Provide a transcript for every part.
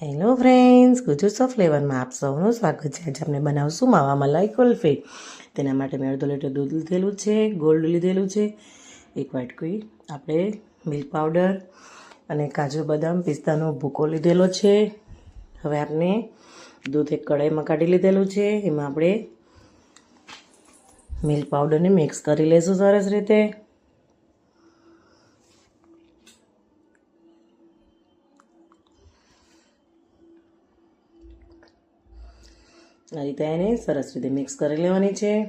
Hello friends Gujjus of ફ્લેવરમાં આપ સૌનું સ્વાગત છે આજે આપણે બનાવશું માવા મલાઈ કુલ્ફી તેના માટે મેં અડધો લીટર દૂધ લીધેલું છે ગોલ્ડ લીધેલું છે એક વાટકી આપણે મિલ્ક પાવડર અને કાજુ બદામ પિસ્તાનો ભૂકો લીધેલો છે હવે આપણે દૂધ એક કઢાઈમાં કાઢી લીધેલું છે એમાં આપણે મિલ્ક પાવડરને મિક્સ કરી લઈશું સરસ રીતે આ રીતે એને સરસ રીતે મિક્સ કરી લેવાની છે.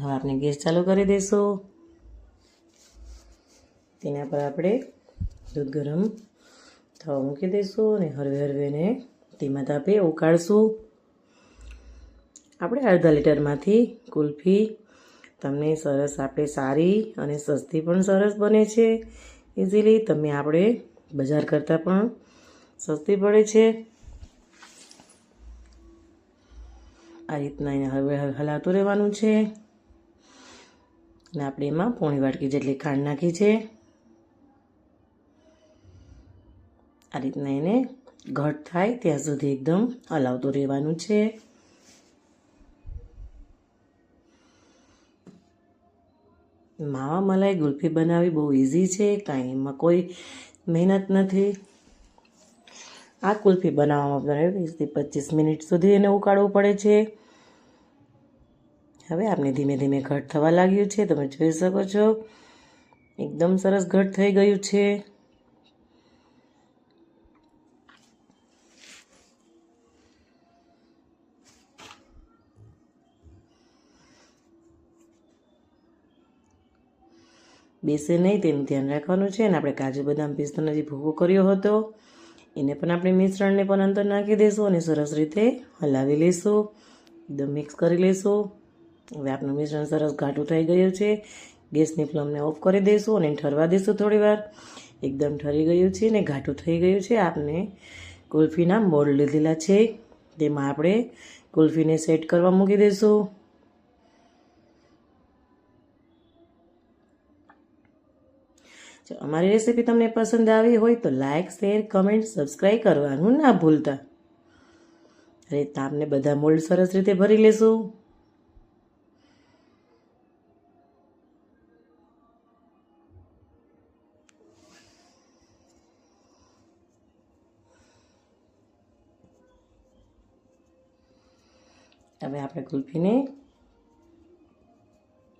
હવે આપણે ગેસ ચાલુ કરી દઈશું. તેના પર આપણે દૂધ ગરમ થવા મૂકી દઈશું અને હળવે હળવે એને ધીમા તાપે ઉકાળશું. આપણે અડધા લીટરમાંથી કુલ્ફી તમને સરસ આપણે સારી અને સસ્તી પણ સરસ બને છે. ઇઝીલી તમે આપણે બજાર કરતાં પણ સસ્તી પડે છે. આ રીતના એને હવે હલાતું રહેવાનું છે. અને આપણે એમાં પોણી વાટકી જેટલી ખાંડ નાખી છે. આ રીતના એને ઘટ થાય ત્યાં સુધી એકદમ હલાવતું રહેવાનું છે. માવા મલાઈ ગુલ્ફી બનાવવી બહુ ઇઝી છે. કાંઈ એમાં કોઈ મહેનત નથી. આ કુલ્ફી બનાવવામાં આપણે વીસથી પચીસ મિનિટ સુધી એને ઉકાળવું પડે છે. હવે આપણે ધીમે ધીમે ઘટ થવા લાગ્યું છે. તમે જોઈ શકો છો, એકદમ સરસ ઘટ થઈ ગયું છે. બેસે નહીં તેનું ધ્યાન રાખવાનું છે અને આપણે કાજુ બદામ પિસ્તાનો જે ભૂકો કર્યો હતો એને પણ આપણે મિશ્રણને પણ અંદર નાખી દઈશું અને સરસ રીતે હલાવી લઈશું એકદમ મિક્સ કરી લઈશું હવે આપણું મિશ્રણ સરસ ઘાટું થઈ ગયું છે. ગેસની ફ્લેમને ઓફ કરી દઈશું અને ઠરવા દઈશું થોડીવાર. એકદમ ઠરી ગયું છે ને ઘાટું થઈ ગયું છે. આપણે કુલ્ફીના મોલ્ડ લીધેલા છે. તેમાં આપણે કુલ્ફીને સેટ કરવા મૂકી દઈશું જો અમારી રેસીપી તમને પસંદ આવી હોય તો લાઇક શેર કમેન્ટ સબસ્ક્રાઈબ કરવાનું ના ભૂલતા. અરે આપણે બધા મોલ્ડ સરસ રીતે ભરી લેશું. હવે આપણે કુલ્ફીને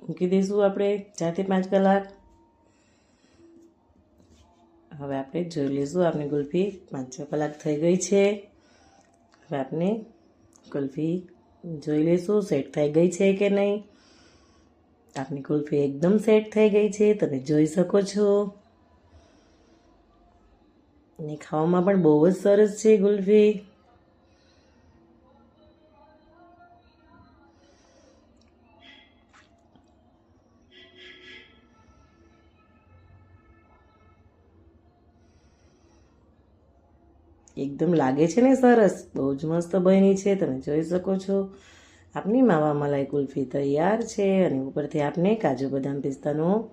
મૂકી દઈશું આપણે ચારથી પાંચ કલાક. હવે આપણે જોઈ લઈશું આપણી ગુલ્ફી પાંચ છ કલાક થઈ ગઈ છે. હવે આપણે ગુલ્ફી જોઈ લઈશું સેટ થઈ ગઈ છે કે નહીં? આપની કુલ્ફી એકદમ સેટ થઈ ગઈ છે, તમે જોઈ શકો છો. અને ખાવામાં પણ બહુ જ સરસ છે ગુલ્ફી એકદમ લાગે છે ને સરસ. બહુ જ મસ્ત બની છે, તમે જોઈ શકો છો. આપની માવા મલાઈ કુલ્ફી તૈયાર છે અને ઉપરથી આપને કાજુ બદામ પિસ્તાનો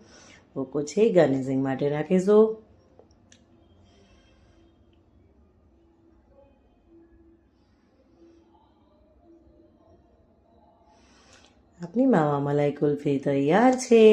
ભૂકો છે, ગાર્નિશિંગ માટે રાખીશું આપની માવા મલાઈ કુલ્ફી તૈયાર છે.